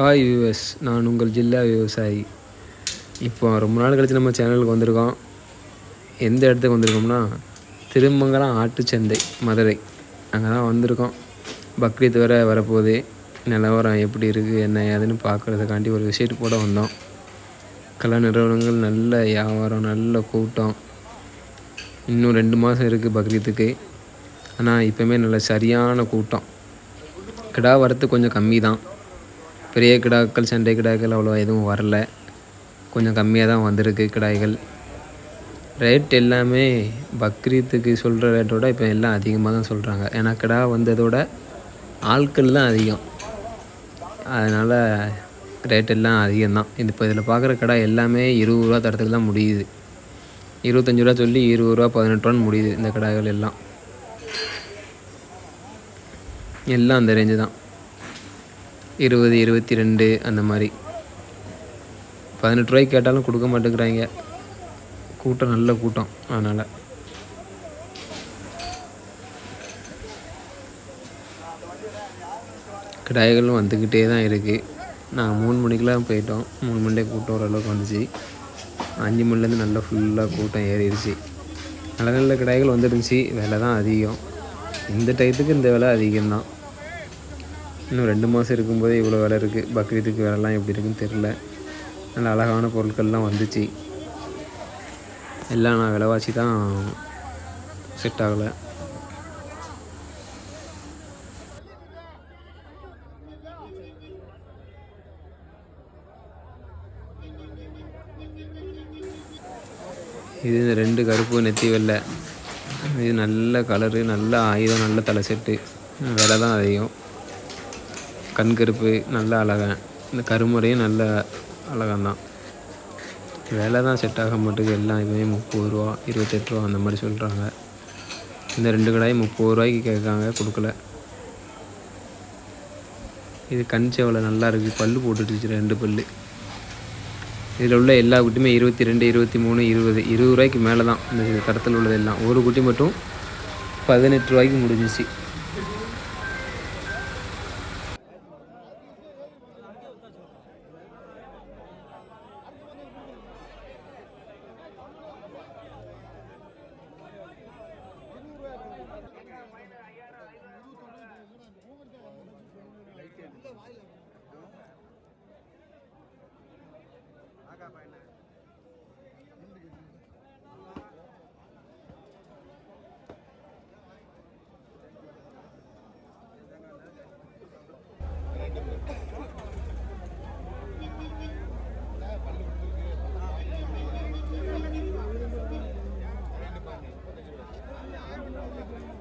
Hi viewers நான் உங்கள் ஜில்லா விவசாயி. இப்போ ரொம்ப நாள் கழித்து நம்ம சேனலுக்கு வந்திருக்கோம். எந்த இடத்துக்கு வந்திருக்கோம்னா திருமங்கலம் ஆட்டுச்சந்தை மதுரை. அங்கே தான் வந்திருக்கோம். பக்ரீத் வர வரப்போகுது. நிலவரம் எப்படி இருக்குது என்ன ஏதுன்னு பார்க்குறதுக்காண்டி ஒரு விசிட் போட வந்தோம். கலை நிறுவனங்கள் நல்ல வியாபாரம் நல்ல கூட்டம். இன்னும் ரெண்டு மாதம் இருக்குது பக்ரீத்துக்கு. ஆனால் இப்போவுமே நல்ல சரியான கூட்டம். கிடா வரத்து கொஞ்சம் கம்மி தான் பெரிய கிடாக்கள் சண்டை கிடாக்கள் அவ்வளோ எதுவும் வரல. கொஞ்சம் கம்மியாக தான் வந்திருக்கு கிடாய்கள். ரேட் எல்லாமே பக்ரீத்துக்கு சொல்கிற ரேட்டோட இப்போ எல்லாம் அதிகமாக தான் சொல்கிறாங்க ஏன்னா கிடா வந்ததோட ஆட்கள் தான் அதிகம். அதனால் ரேட் எல்லாம் அதிகம்தான் இது இப்போ இதில் பார்க்குற கடை எல்லாமே இருபது ரூபா தரத்துக்கு தான் முடியுது. இருபத்தஞ்சி ரூபா சொல்லி இருபது ரூபா பதினெட்டு ரூபான்னு முடியுது இந்த கடைகள் எல்லாம். எல்லாம் அந்த ரேஞ்சு தான். இருபது இருபத்தி ரெண்டு அந்த மாதிரி. பதினெட்டு ரூபாய்க்கு கேட்டாலும் கொடுக்க மாட்டேங்கிறாங்க. கூட்டம் நல்ல கூட்டம் அதனால். கிடாய்களும் வந்துக்கிட்டே தான் இருக்குது நாங்கள் மூணு மணிக்கெலாம் போயிட்டோம். மூணு மணிலே கூட்டம் ஓரளவுக்கு வந்துச்சு. அஞ்சு மணிலேருந்து நல்லா ஃபுல்லாக கூட்டம் ஏறிடுச்சு. நல்ல நல்ல கிடாய்கள் வந்துருந்துச்சு விலை தான் அதிகம். இந்த டயத்துக்கு இந்த விலை அதிகம்தான். இன்னும் ரெண்டு மாதம் இருக்கும்போதே இவ்வளோ விலை இருக்குது. பக்ரீத்துக்கு விலைலாம் எப்படி இருக்குன்னு தெரில நல்ல அழகான பொருட்கள்லாம் வந்துச்சு. எல்லாம் நான் விலைவாசி தான் செட் ஆகலை. இது இந்த ரெண்டு கருப்பு நெத்தி வெள்ளை. இது நல்ல கலரு நல்ல ஆயுதம் நல்ல தலை செட்டு விலை தான் அதிகம். கண் கருப்பு நல்ல அழகன். இந்த கருமுறையும் நல்ல அழகந்தான் விலை தான் செட் ஆக மாட்டேங்குது. எல்லாம் இதுவுமே முப்பது ரூபா இருபத்தெட்டு ரூபா அந்த மாதிரி சொல்கிறாங்க இந்த ரெண்டு கடாயும் முப்பது ரூபாய்க்கு கேட்காங்க கொடுக்கல. இது கண் சேவலை நல்லா இருக்குது பல்லு போட்டுட்டுச்சு ரெண்டு பல்லு. இதில் உள்ள எல்லா குட்டியுமே இருபத்தி ரெண்டு இருபத்தி மூணு இருபது இருபது ரூபாய்க்கு மேலே தான். இந்த தரத்தில் உள்ளது எல்லாம். ஒரு குட்டி மட்டும் பதினெட்டு ரூபாய்க்கு முடிஞ்சிச்சு.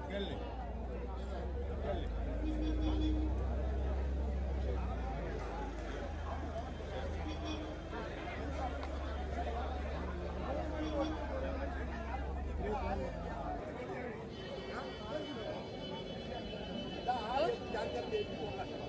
விலைலாம் அதுக்கு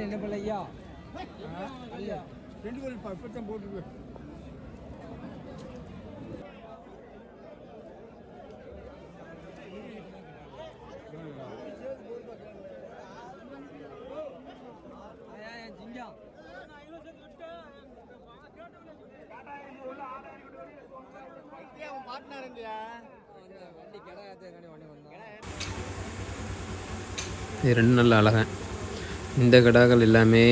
பண்ணல ஐயா? ரெண்டு பேரும் இப்பதான் போட்டுருக்கு. இது ரெண்டு நல்ல அழகன். இந்த கடாக்கள் எல்லாமே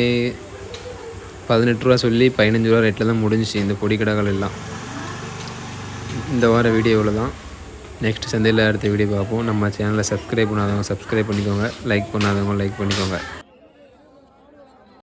பதினெட்டு ரூபா சொல்லி பதினஞ்சு ரூபா ரேட்டில் தான் முடிஞ்சிச்சு இந்த பொடி கடாக்கள் எல்லாம். இந்த வார வீடியோவில் தான் நெக்ஸ்ட் சந்தையில் அடுத்த வீடியோ பார்ப்போம். நம்ம சேனலை சப்ஸ்கிரைப் பண்ணாதவங்க சப்ஸ்கிரைப் பண்ணிக்கோங்க. லைக் பண்ணாதவங்க லைக் பண்ணிக்கோங்க.